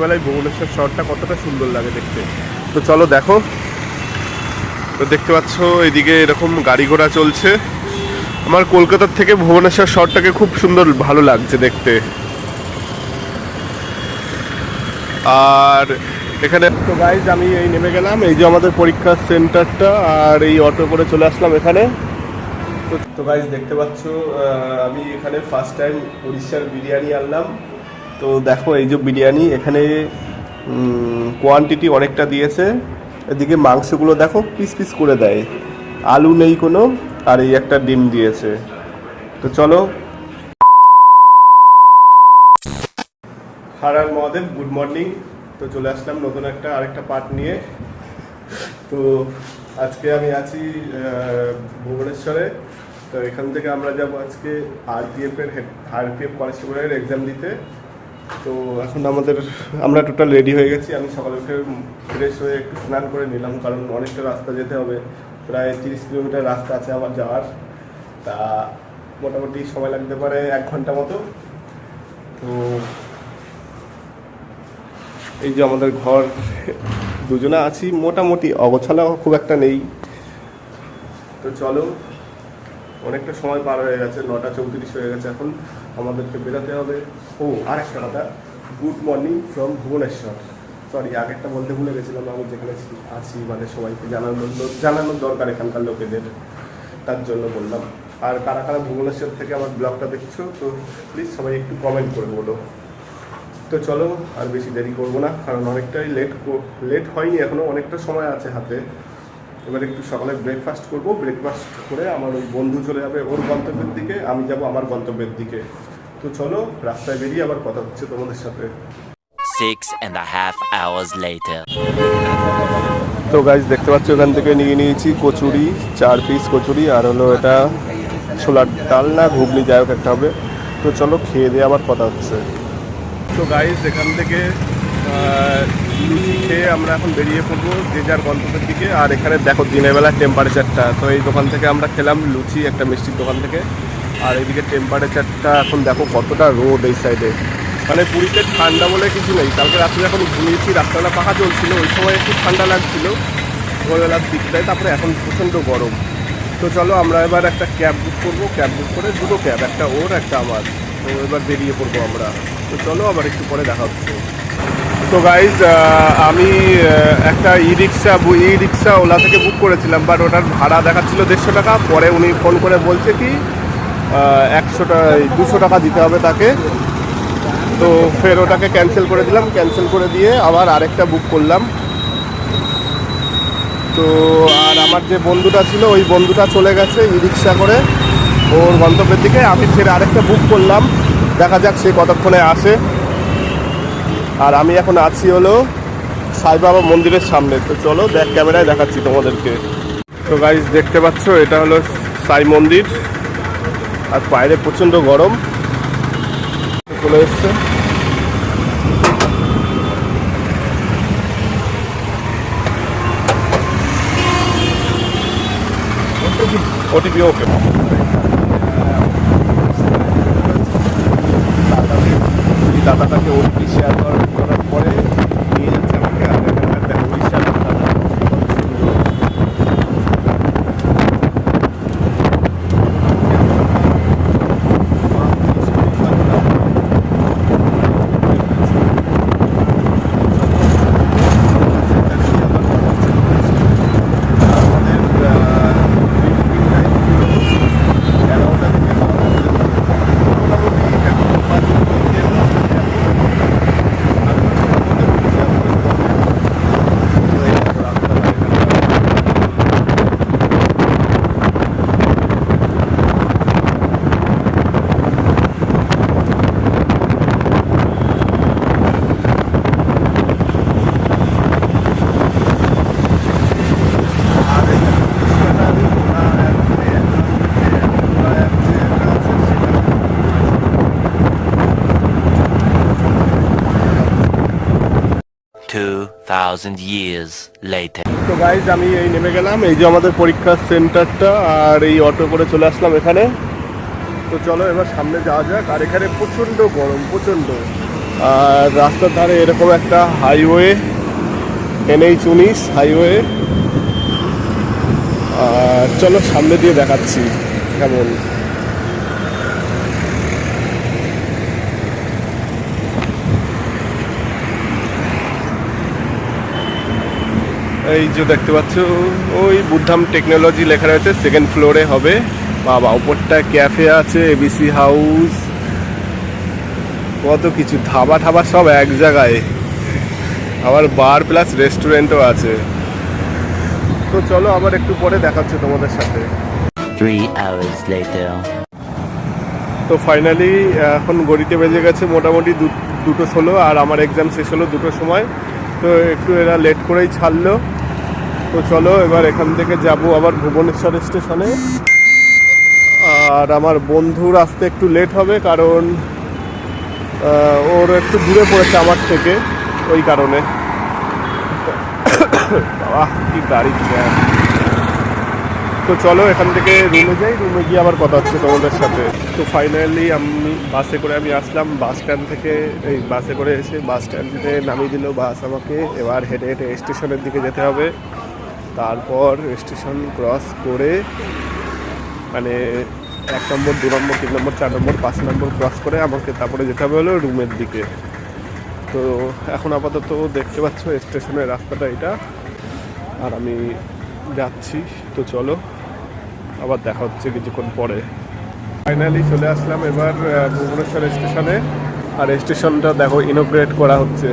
বেলায় ভুবনেশ্বর শহরটা কতটা সুন্দর লাগে দেখতে? তো চলো দেখো। তো দেখতে পাচ্ছ, এদিকে এরকম গাড়ি ঘোড়া চলছে। আমার কলকাতার থেকে ভুবনেশ্বর শহরটাকে খুব সুন্দর, ভালো লাগছে দেখতে। আর এখানে তো গাইজ আমি এই নেমে গেলাম। এই যে আমাদের পরীক্ষার সেন্টারটা আর এই অটো করে চলে আসলাম এখানে। তো- গাইজ দেখতে পাচ্ছ আমি এখানে ফার্স্ট টাইম উড়িষ্যার বিরিয়ানি আনলাম। তো দেখো, এই যে বিরিয়ানি, এখানে কোয়ান্টিটি অনেকটা দিয়েছে। এদিকে মাংসগুলো দেখো পিস পিস করে দেয়। আলু নেই কোনো, আর এই একটা ডিম দিয়েছে। তো চলো। হারার মহাদেব গুড মর্নিং তো চলে আসলাম নতুন একটা, আরেকটা পার্ট নিয়ে। তো আজকে আমি আছি ভুবনেশ্বরে। তো এখান থেকে আমরা যাব আজকে আরপিএফ এর আরপিএফ কনস্টেবলের এক্সাম দিতে। তো এখন আমাদের, আমরা টোটাল রেডি হয়ে গেছি। আমি সকালে উঠে ফ্রেশ হয়ে একটু স্নান করে নিলাম, কারণ অনেকটা রাস্তা যেতে হবে। প্রায় তিরিশ কিলোমিটার রাস্তা আছে আমার যাওয়ার। তা মোটামুটি সময় লাগতে পারে এক ঘণ্টা মতো। তো এই যে আমাদের ঘর, দুজনে আছি। মোটামুটি অগোছালা, খুব একটা নেই। তো চলো অনেকটা সময় পার হয়ে গেছে নটা চৌত্রিশ হয়ে গেছে, এখন আমাদেরকে বেরোতে হবে। ও আর একটা কথা good morning from Bhubaneswar. Sorry আগেরটা বলতে ভুলে গেছিলাম, আমি যেখানে আছি মানে সবাইকে জানানোর জানানোর দরকার এখানকার লোকেদের। তার জন্য বললাম। আর কারা কারা ভুবনেশ্বর থেকে আমার ব্লগটা দেখছ, তো প্লিজ সবাই একটু কমেন্ট করে বলো। তো চলো, আর বেশি দেরি করব না, কারণ অনেকটাই লেট লেট হয়নি এখনও অনেকটা সময় আছে হাতে। এবার একটু সকালে ব্রেকফাস্ট করব। ব্রেকফাস্ট করে আমার ওই বন্ধু চলে যাবে ওর গন্তব্যের দিকে আমি যাব আমার গন্তব্যের দিকে। তো চলো রাস্তায় বেরিয়ে আবার কথা হচ্ছে তোমাদের সাথে। Six and a half hours later. তো গাইজ দেখতে পাচ্ছ ওখান থেকে নিয়ে নিয়েছি কচুরি চার পিস কচুরি আর হলো এটা ছোলার ডাল না ঘুগনি যাই হোক একটা হবে। তো চলো খেয়ে দিয়ে আবার কথা হচ্ছে। তো গাইজ এখান থেকে লুচি খেয়ে আমরা এখন বেরিয়ে পড়ব যে যার গন্তব্যের দিকে। আর এখানে দেখো দিনের বেলা টেম্পারেচারটা তো এই দোকান থেকে আমরা খেলাম লুচি, একটা মিষ্টির দোকান থেকে। আর এইদিকে টেম্পারেচারটা এখন দেখো কতটা রোদ এই সাইডে মানে পুরীতে ঠান্ডা বলে কিছু নেই। কালকে রাত্রে যখন ঘুমিয়েছি রাস্তাটা পাখা চলছিল ওই সময় একটু ঠান্ডা লাগছিল। ভোরবেলার দিকটায়, তারপরে এখন প্রচণ্ড গরম। তো চলো আমরা এবার একটা ক্যাব বুক করব। ক্যাব বুক করে দুটো ক্যাব একটা ওর, একটা আমার। তো এবার বেরিয়ে পড়ব আমরা। তো চলো আবার একটু পরে দেখা হচ্ছে। তো গাইজ আমি একটা ই রিক্সা ই রিক্সা ওলা থেকে বুক করেছিলাম বাট ওটার ভাড়া দেখাচ্ছিল দেড়শো টাকা। পরে উনি ফোন করে বলছে কি একশো টাকা দুশো টাকা দিতে হবে তাকে। তো ফের ওটাকে ক্যান্সেল করে দিলাম। ক্যান্সেল করে দিয়ে আবার আরেকটা বুক করলাম। তো আর আমার যে বন্ধুটা ছিল, ওই বন্ধুটা চলে গেছে ই রিক্সা করে ওর গন্তব্যের দিকে। আমি ফের আরেকটা বুক করলাম। দেখা যাক সে কতক্ষণে আসে। আর আমি এখন আছি হলো সাই বাবা মন্দিরের সামনে। তো চলো ব্যাক ক্যামেরায় দেখাচ্ছি তোমাদেরকে। তো গাইজ দেখতে পাচ্ছ, এটা হলো সাই মন্দির। আর বাইরে প্রচণ্ড গরম। চলে এসছে। ওটিপি ওকে দাদাটাকে ওটিপি 2000 years later. তো গাইজ আমি এই নেমে গেলাম, এই যে আমাদের পরীক্ষা সেন্টারটা আর এই অটো করে চলে আসলাম এখানে। তো চলো এবার সামনে যাওয়া যাক, আর এখানে প্রচণ্ড গরম, প্রচণ্ড। আর রাস্তার ধারে এরকম একটা হাইওয়ে এন এইচ উনিশ হাইওয়ে আর চলো সামনে দিয়ে দেখাচ্ছি, কেমন। এই যে দেখতে পাচ্ছ ওই বুদ্ধাম টেকনোলজি লেখা রয়েছে সেকেন্ড ফ্লোরে হবে। বাবা উপরটা ক্যাফে আছে এবিসি হাউস কত কিছু ধাবা ঠাবা সব এক জায়গায়। আবার বার প্লাস রেস্টুরেন্টও আছে। তো চলো আবার একটু পরে দেখাচ্ছে তোমাদের সাথে. তো ফাইনালি এখন গড়িতে বেজে গেছে মোটামুটি দুটো ষোলো আর আমার এক্সাম শেষ হলো দুটোর সময়। তো একটু এরা লেট করেই ছাড়লো। তো চলো এবার এখান থেকে যাব আবার ভুবনেশ্বর স্টেশনে। আর আমার বন্ধুর আসতে একটু লেট হবে কারণ ওর একটু দূরে পড়েছে আমার থেকে, ওই কারণে। বাবা, কি গাড়ি তো চলো এখান থেকে রুমে যাই রুমে গিয়ে আবার কথা হচ্ছে তোমাদের সাথে। তো ফাইনালি আমি বাসে করে আমি আসলাম বাস স্ট্যান্ড থেকে, এই বাসে করে এসে বাস স্ট্যান্ডে নামিয়ে দিল বাস আমাকে। এবার হেঁটে হেঁটে স্টেশনের দিকে যেতে হবে। তারপর স্টেশন ক্রস করে মানে এক নম্বর, দু নম্বর, তিন নম্বর, চার নম্বর, পাঁচ নম্বর ক্রস করে আমাকে তারপরে যেতে হবে হলো রুমের দিকে। তো এখন আপাতত দেখতে পাচ্ছ স্টেশনের রাস্তাটা এটা। আর আমি যাচ্ছি, তো চলো, আবার দেখা হচ্ছে কিছুক্ষণ পরে। ফাইনালি চলে আসলাম এবার ভুবনেশ্বর স্টেশনে আর স্টেশনটা দেখো ইনোগ্রেট করা হচ্ছে।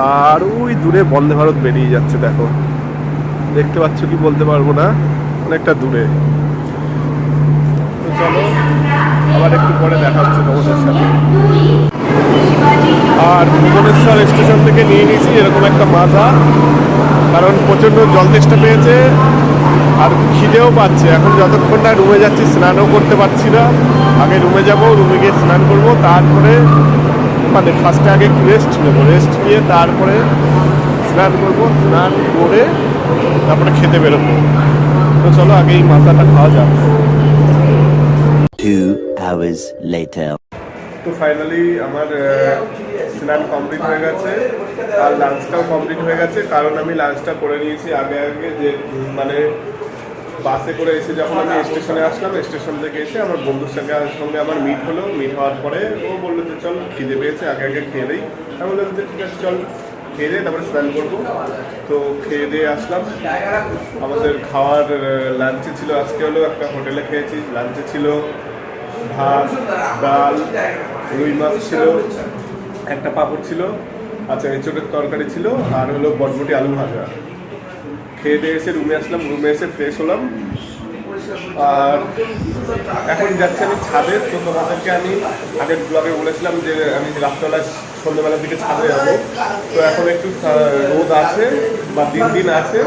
তার ওই দূরে বন্দে ভারত বেরিয়ে যাচ্ছে, দেখো। দেখতে পাচ্ছ কি বলতে পারব না? অনেকটা দূরে। তো চলো, আবার একটু পরে দেখা হচ্ছে তোমাদের সাথে। আর ভুবনেশ্বর স্টেশন থেকে নিয়ে নিয়েছি এরকম একটা মাজা কারণ প্রচণ্ড জল তেষ্টা পেয়েছে আর খিদেও পাচ্ছে। এখন যতক্ষণ না রুমে যাচ্ছি, স্নানও করতে পারছি না। আগে রুমে যাব, রুমে গিয়ে স্নান করব, তারপরে মানে ফার্স্টে আগে একটু রেস্ট নেব। রেস্ট নিয়ে তারপরে স্নান করব। স্নান করে তারপরে খেতে বেরোবো। তো চলো আগে এই মাথাটা খাওয়া যাক। Two hours later. তো ফাইনালি আমার স্নান কমপ্লিট হয়ে গেছে। আর লাঞ্চটাও কমপ্লিট হয়ে গেছে। কারণ আমি লাঞ্চটা করে নিয়েছি আগে আগে যে মানে বাসে করে এসে যখন আমি স্টেশনে আসলাম, স্টেশন থেকে এসে আমার বন্ধুর সঙ্গে সঙ্গে আমার মিট হলো। মিট হওয়ার পরে ও বলল যে, চল, খিদে পেয়েছে, আগে আগে খেয়ে দিই আমি বললাম যে, ঠিক আছে, চল, খেয়ে দিয়ে তারপরে স্নান করব। তো খেয়ে দিয়ে আসলাম। আমাদের খাওয়ার লাঞ্চে ছিল, আজকে হলো একটা হোটেলে খেয়েছি। লাঞ্চে ছিল ভাত, ডাল, রুই মাছ ছিল, একটা পাঁপড় ছিল আচ্ছা এঁচড়ের তরকারি ছিল, আর হলো বটবটি আলু ভাজা। খেয়ে দিয়ে এসে রুমে আসলাম, রুমে এসে ফ্রেশ হলাম। আর এখন যাচ্ছি আমি ছাদে, তো তোমাদেরকে আমি আগের ব্লগে বলেছিলাম যে আমি রাত্রবেলা সন্ধ্যেবেলার দিকে ছাদে যাব। তো এখন একটু রোদ আছে বা দিন দিন আছে।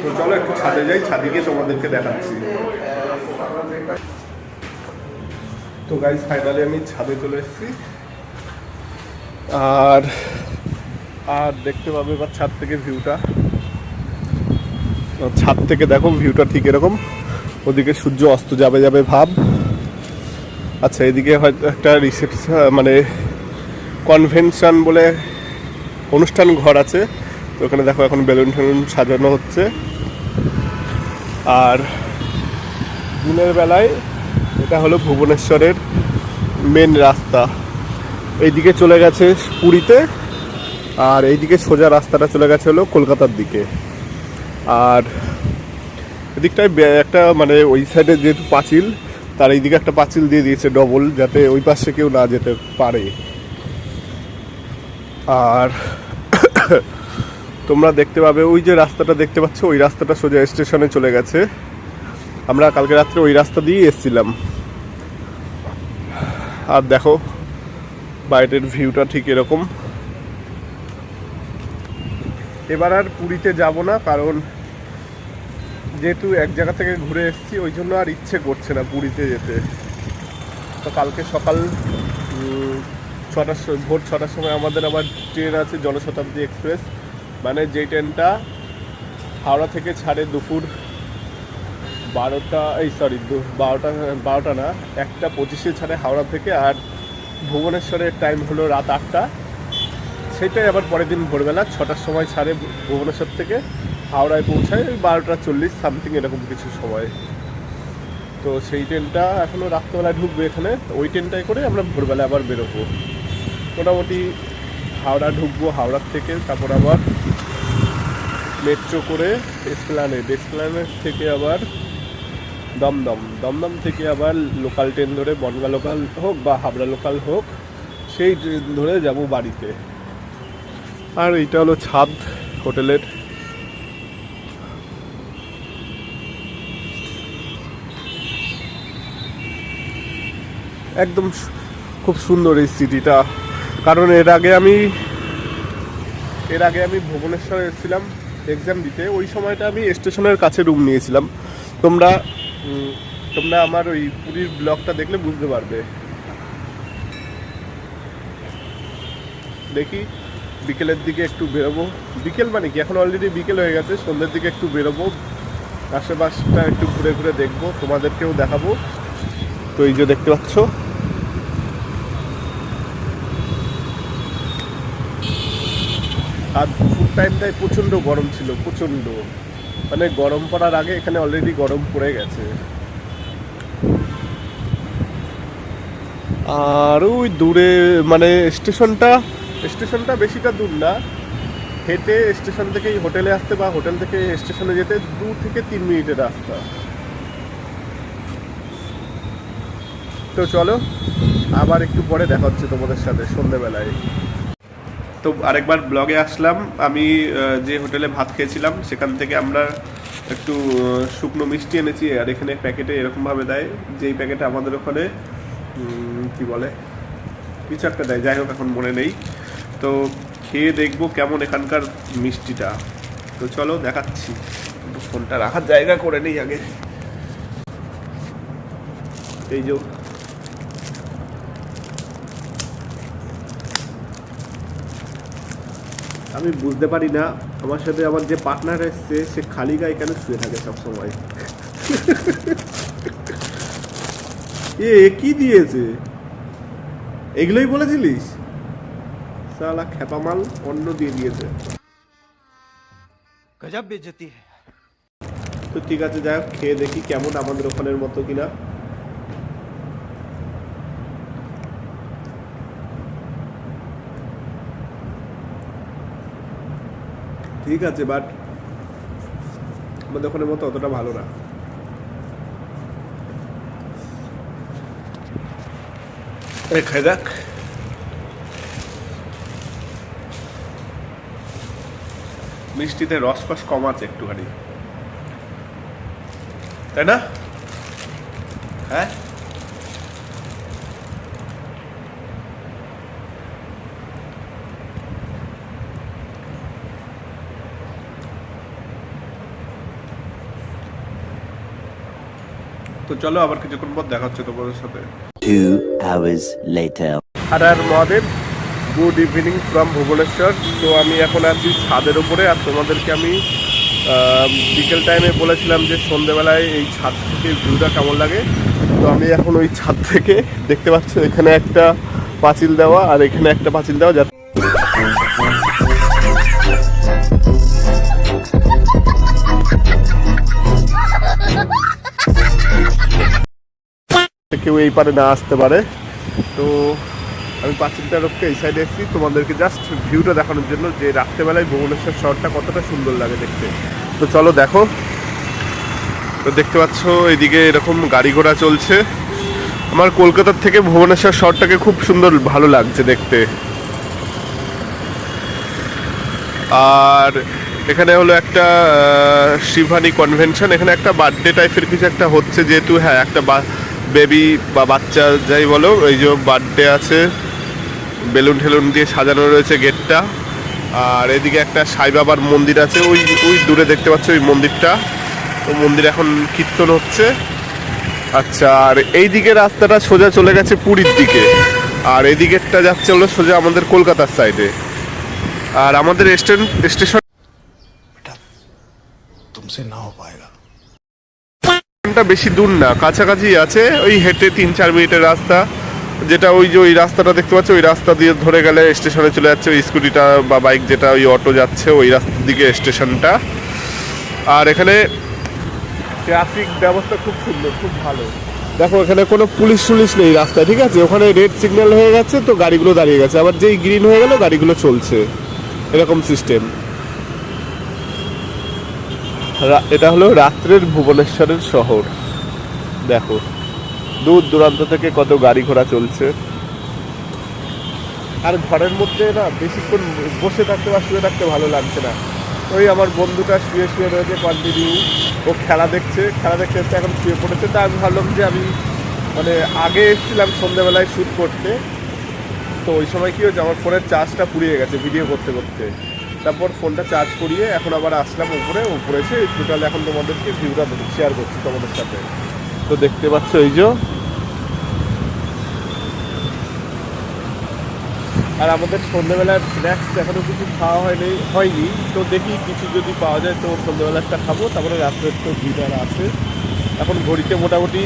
তো চলো একটু ছাদে যাই, ছাদে গিয়ে তোমাদেরকে দেখাচ্ছি। তো গাইজ ফাইনালি আমি ছাদে চলে এসেছি। আর আর দেখতে পাবে বা ছাদ থেকে ভিউটা ছাদ থেকে দেখো ভিউটা ঠিক এরকম। ওদিকে সূর্য অস্ত যাবে যাবে ভাব। আচ্ছা এদিকে হয়তো একটা রিসেপশন মানে কনভেনশন বলে অনুষ্ঠান ঘর আছে। তো ওখানে দেখো, এখন বেলুন টেলুন সাজানো হচ্ছে। আর দিনের বেলায় এটা হলো ভুবনেশ্বরের মেন রাস্তা। এইদিকে চলে গেছে পুরীতে, আর এইদিকে সোজা রাস্তাটা চলে গেছে হলো কলকাতার দিকে। আর এদিকটায় একটা মানে ওই সাইডে যেহেতু পাঁচিল, তার এইদিকে একটা পাঁচিল দিয়ে দিয়েছে ডবল যাতে ওই পাশে কেউ না যেতে পারে। আর তোমরা দেখতে পাবে, ওই যে রাস্তাটা দেখতে পাচ্ছ, ওই রাস্তাটা সোজা স্টেশনে চলে গেছে। আমরা কালকে রাত্রে ওই রাস্তা দিয়েই এসেছিলাম। আর দেখো, বাইরের ভিউটা ঠিক এরকম। এবার আর পুরীতে যাব না, কারণ যেহেতু এক জায়গা থেকে ঘুরে এসেছি, ওই জন্য আর ইচ্ছে করছে না পুরীতে যেতে। তো কালকে সকাল ছটার ভোর ছটার সময় আমাদের আবার ট্রেন আছে জনশতাব্দী এক্সপ্রেস। মানে যে ট্রেনটা হাওড়া থেকে ছাড়ে দুপুর বারোটা, এই সরি বারোটা বারোটা না, একটা পঁচিশে ছাড়ে হাওড়া থেকে, আর ভুবনেশ্বরের টাইম হলো রাত আটটা। সেটাই আবার পরের দিন ভোরবেলা ছটার সময় ছাড়ে ভুবনেশ্বর থেকে, হাওড়ায় পৌঁছায় ওই বারোটা চল্লিশ, সামথিং এরকম কিছু সময়। তো সেই ট্রেনটা এখনও রাত্রেবেলায় ঢুকবে এখানে ওই ট্রেনটাই করে আমরা ভোরবেলা আবার বেরোবো। মোটামুটি হাওড়া ঢুকবো হাওড়ার থেকে, তারপর আবার মেট্রো করে এসপ্লানেড এসপ্লানেড থেকে আবার দমদম। দমদম থেকে আবার লোকাল ট্রেন ধরে বনগা লোকাল হোক বা হাবড়া লোকাল হোক, সেই ট্রেন ধরে যাব বাড়িতে। আর এইটা হলো ছাদ হোটেলের। একদম খুব সুন্দর এই সিটিটা। কারণ এর আগে আমি, এর আগে আমি ভুবনেশ্বর এসেছিলাম এক্সাম দিতে। ওই সময়টা আমি স্টেশনের কাছে রুম নিয়েছিলাম। তোমরা তোমরা আমার ওই পুরীর ব্লগটা দেখলে বুঝতে পারবে। দেখি। বিকেলের দিকে একটু বেরোবো। বিকেল মানে কি? এখন অলরেডি বিকেল হয়ে গেছে, সন্ধ্যের দিকে একটু বেরোবো। আশেপাশটা একটু ঘুরে ঘুরে দেখব, তোমাদেরকেও দেখাবো। তো এই যে দেখতে পাচ্ছ। আর দুপুর টাইমটায় প্রচণ্ড গরম ছিল, প্রচণ্ড। মানে গরম পড়ার আগে এখানে অলরেডি গরম পড়ে গেছে। আর ওই দূরে মানে স্টেশনটা স্টেশনটা বেশিটা দূর না। হেঁটে স্টেশন থেকে হোটেলে আসতে বা হোটেল থেকে স্টেশনে যেতে দু থেকে তিন মিনিটের রাস্তা। তো চলো, আবার একটু পরে দেখা হচ্ছে তোমাদের সাথে সন্ধ্যেবেলায় তো আরেকবার ব্লগে আসলাম। আমি যে হোটেলে ভাত খেয়েছিলাম, সেখান থেকে আমরা একটু শুকনো মিষ্টি এনেছি আর এখানে প্যাকেটে এরকমভাবে দেয়, যেই প্যাকেটে আমাদের ওখানে কি বলে, কিছু একটা দেয়। যাই হোক, এখন মনে নেই। তো খেয়ে দেখব কেমন এখানকার মিষ্টিটা। তো চলো দেখাচ্ছি। ফোনটা রাখার জায়গা করে নেই আগে। এই যে আমি বুঝতে পারি না, আমার সাথে আমার যে পার্টনার এসছে, সে খালি গায়ে কেন শুয়ে থাকে সবসময়? এ কি দিয়েছে? এগুলোই বলেছিলিস? সালা খেপামাল অন্য দিয়ে দিয়েছে। গজব বেজতি তো ঠিক আছে যাই হোক খেয়ে দেখি কেমন আমাদের ওখানের মতো কিনা। ঠিক আছে বাট আমাদের ওখানের মতো অতটা ভালো না। খাই দেখ। মিষ্টিতে রসকস কম আছে একটুখানি। তাই না? হ্যাঁ? তো চলো আবার কিছুক্ষণ পর দেখা হচ্ছে তোমাদের সাথে। Two hours later. আর আর Mahadev good evening from Bhubaneswar তো আমি এখন আছি ছাদের উপরে আর তোমাদেরকে আমি বিকেল টাইমে বলেছিলাম যে সন্ধেবেলায় এই ছাদ থেকে ভিউটা কেমন লাগে। তো আমি এখন ওই ছাদ থেকে দেখতে পাচ্ছ এখানে একটা পাঁচিল দেওয়া আর এখানে একটা পাঁচিল দেওয়া যাতে কেউ এই পারে না আসতে পারে। তো আমি পাঁচিলটা রক্ষে এই সাইডে এসেছি। তোমাদেরকে জাস্ট ভিউটা দেখানোর জন্য যে রাত্রেবেলায় ভুবনেশ্বর শহরটা কতটা সুন্দর লাগে দেখতে। তো চলো দেখো। তো দেখতে পাচ্ছ, এদিকে এরকম গাড়ি ঘোড়া চলছে। আমার কলকাতার থেকে ভুবনেশ্বর শহরটাকে খুব সুন্দর, ভালো লাগছে দেখতে। আর এখানে হলো একটা শিভানি কনভেনশন এখানে একটা বার্থডে টাইপের কিছু একটা হচ্ছে যেহেতু হ্যাঁ একটা বেবি বা বাচ্চা, যাই বলো, এই যে বার্থডে আছে। বেলুন ঠেলুন দিয়ে সাজানো রয়েছে গেটটা। আর এদিকে একটা সাই বাবার মন্দির আছে ওই ওই দূরে দেখতে পাচ্ছ ওই মন্দিরটা। তো মন্দির এখন কীর্তন হচ্ছে। আচ্ছা আর এই দিকে রাস্তাটা সোজা চলে গেছে পুরীর দিকে। আর এই দিকেরটা যাচ্ছে হলো সোজা আমাদের কলকাতার সাইডে। আর আমাদের স্ট্যান্ড স্টেশন বেশি দূর না কাছাকাছি আছে ওই হেঁটে তিন চার মিনিটের রাস্তা। যেটা ওই যে ওই রাস্তাটা দেখতে পাচ্ছ, ওই রাস্তা দিয়ে ধরে গেলে স্টেশনে চলে যাচ্ছে। ওই স্কুটিটা বা বাইক যেটা ওই অটো যাচ্ছে, ওই রাস্তার দিকে স্টেশনটা। আর এখানে ট্রাফিক ব্যবস্থা খুব সুন্দর, খুব ভালো। দেখো, এখানে কোনো পুলিশ টুলিশ নেই রাস্তায়, ঠিক আছে? ওখানে রেড সিগন্যাল হয়ে গেছে, তো গাড়িগুলো দাঁড়িয়ে গেছে। আবার যেই গ্রিন হয়ে গেল, গাড়িগুলো চলছে। এরকম সিস্টেম। এটা হলো রাত্রের ভুবনেশ্বরের শহর। দেখো। দূর দূরান্ত থেকে কত গাড়ি ঘোড়া চলছে? আর ঘরের মধ্যে না, বেশিক্ষণ বসে থাকতে বা শুয়ে থাকতে ভালো লাগছে না। ওই আমার বন্ধুটা শুয়ে শুয়ে রয়েছে কন্টিনিউ ও খেলা দেখছে, খেলা দেখতে দেখতে এখন শুয়ে পড়েছে। তা আমি ভাবলাম যে আমি মানে আগে এসেছিলাম সন্ধ্যেবেলায় শ্যুট করতে। তো ওই সময় কি হয়েছে, আমার ফোনের চার্জটা পুড়িয়ে গেছে ভিডিও করতে করতে। তারপর ফোনটা চার্জ করিয়ে এখন আবার আসলাম উপরে উপরে এসে টোটাল এখন তোমাদেরকে ভিউটা শেয়ার করছি তোমাদের সাথে। তো দেখতে পাচ্ছ এই যে আর আমাদের সন্ধ্যেবেলার স্ন্যাক্স এখনও কিছু খাওয়া হয়নি হয়নি। তো দেখি কিছু যদি পাওয়া যায় তো সন্ধ্যেবেলাটা খাব, তারপরে রাত্রের তো ডিনার আছে। এখন ঘড়িতে মোটামুটি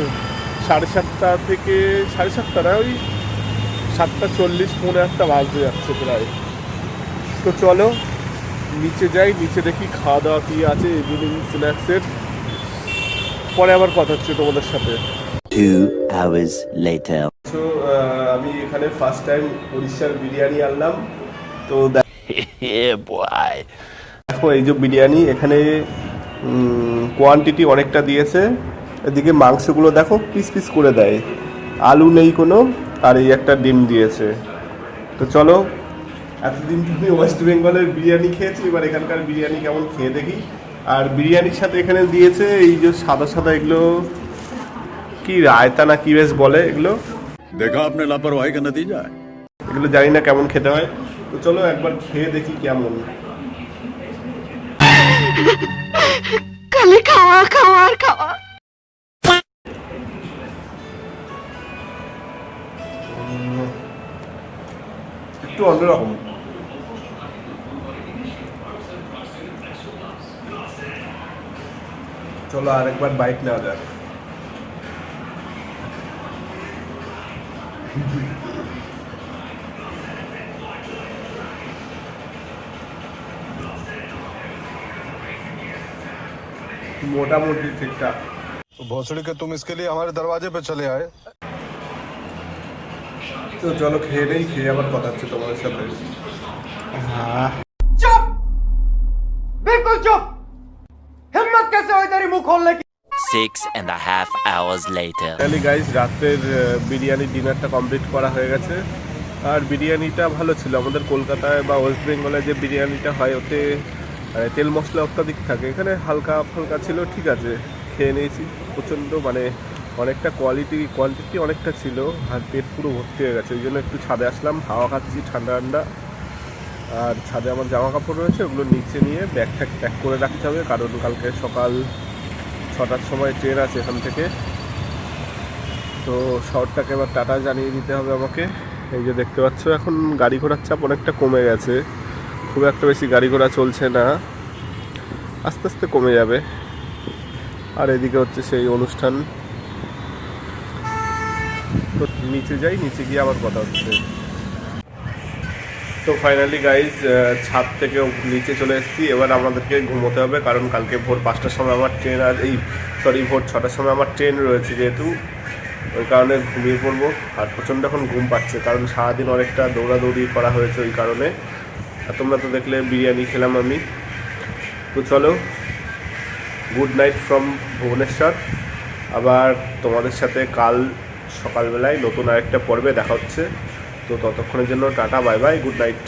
সাড়ে সাতটা থেকে, সাড়ে সাতটা না, ওই সাতটা চল্লিশ, পৌনে একটা বাজতে যাচ্ছে প্রায়। তো চলো, নিচে যাই, নিচে দেখি খাওয়া দাওয়া কী আছে ইভিনিং স্ন্যাক্সের পরে আবার কথা হচ্ছে তোমাদের সাথে। Two hours later. তো আমি এখানে ফার্স্ট টাইম উড়িষ্যার বিরিয়ানি আনলাম। তো. দেখো এই যে বিরিয়ানি এখানে কোয়ান্টিটি অনেকটা দিয়েছে। এদিকে মাংসগুলো দেখো পিস পিস করে দেয়। আলু নেই কোনো আর এই একটা ডিম দিয়েছে। তো চলো এতদিন তুমি ওয়েস্ট বেঙ্গলের বিরিয়ানি খেয়েছি এবার এখানকার বিরিয়ানি কেমন খেয়ে দেখি। আর বিরিয়ানির সাথে এখানে দিয়েছে এই যে সাদা সাদা এগুলো কি রায়তা না কি বেশ বলে এগুলো? দেখা আপনার লাপরওয়াহি কা নতিজা এগুলো জানি না কেমন খেতে হয়। তো চলো একবার খেয়ে দেখি কেমন। খালি খাওয়া খাওয়া আর খাওয়া। একটু অন্যরকম। চলো আরেকবার বাইক নেওয়া যাক। মোটামুটি ঠিকঠাক तो भोसड़ी के तुम इसके लिए हमारे दरवाजे पे चले आए তো চলো খেয়ে নেই খেয়ে আবার কথা হচ্ছে তোমাদের সাথে चुप बिल्कुल चुप हिम्मत कैसे हुई तेरी मुंह खोलने की Six and a half hours later. Finally guys রাতের আহ, বিরিয়ানি ডিনারটা কমপ্লিট করা হয়ে গেছে আর বিরিয়ানিটা ভালো ছিল আমাদের কলকাতায় বা ওয়েস্ট বেঙ্গলে যে বিরিয়ানিটা হয় ওতে আহ, তেল মশলা অত্যাধিক থাকে। এখানে হালকা ফালকা ছিল ঠিক আছে খেয়ে নিয়েছি। প্রচণ্ড মানে অনেকটা কোয়ালিটি কোয়ান্টিটি অনেকটা ছিল। আর পেট পুরো ভর্তি হয়ে গেছে ওই জন্য একটু ছাদে আসলাম হাওয়া খাচ্ছি ঠান্ডা ঠান্ডা। আর ছাদে আমার জামা কাপড় রয়েছে ওগুলো নিচে নিয়ে ব্যাগ ট্যাগ প্যাক করে রাখতে হবে কারণ কালকে সকাল ছটার সময় ট্রেন আছে এখান থেকে। তো শহরটাকে এবার টাটা জানিয়ে দিতে হবে আমাকে। এই যে দেখতে পাচ্ছ এখন গাড়ি ঘোড়ার চাপ অনেকটা কমে গেছে। খুব একটা বেশি গাড়ি ঘোড়া চলছে না। আস্তে আস্তে কমে যাবে। আর এদিকে হচ্ছে সেই অনুষ্ঠান। তো নিচে যাই, নিচে গিয়ে আবার কথা হচ্ছে। তো ফাইনালি গাইজ ছাদ থেকে নিচে চলে এসেছি। এবার আমাদেরকে ঘুমোতে হবে, কারণ কালকে ভোর পাঁচটার সময় আমার ট্রেন আর এই সরি ভোর ছটার সময় আমার ট্রেন রয়েছে যেহেতু। ওই কারণে ঘুমিয়ে পড়ব। আর প্রচণ্ড এখন ঘুম পাচ্ছে, কারণ সারাদিন অনেকটা দৌড়াদৌড়ি করা হয়েছে ওই কারণে। আর তোমরা তো দেখলে বিরিয়ানি খেলাম আমি। তো চলো গুড নাইট ফ্রম ভুবনেশ্বর। আবার তোমাদের সাথে কাল সকালবেলায় নতুন আরেকটা পর্বে দেখা হচ্ছে। তো ততক্ষণের জন্য tata bye bye good night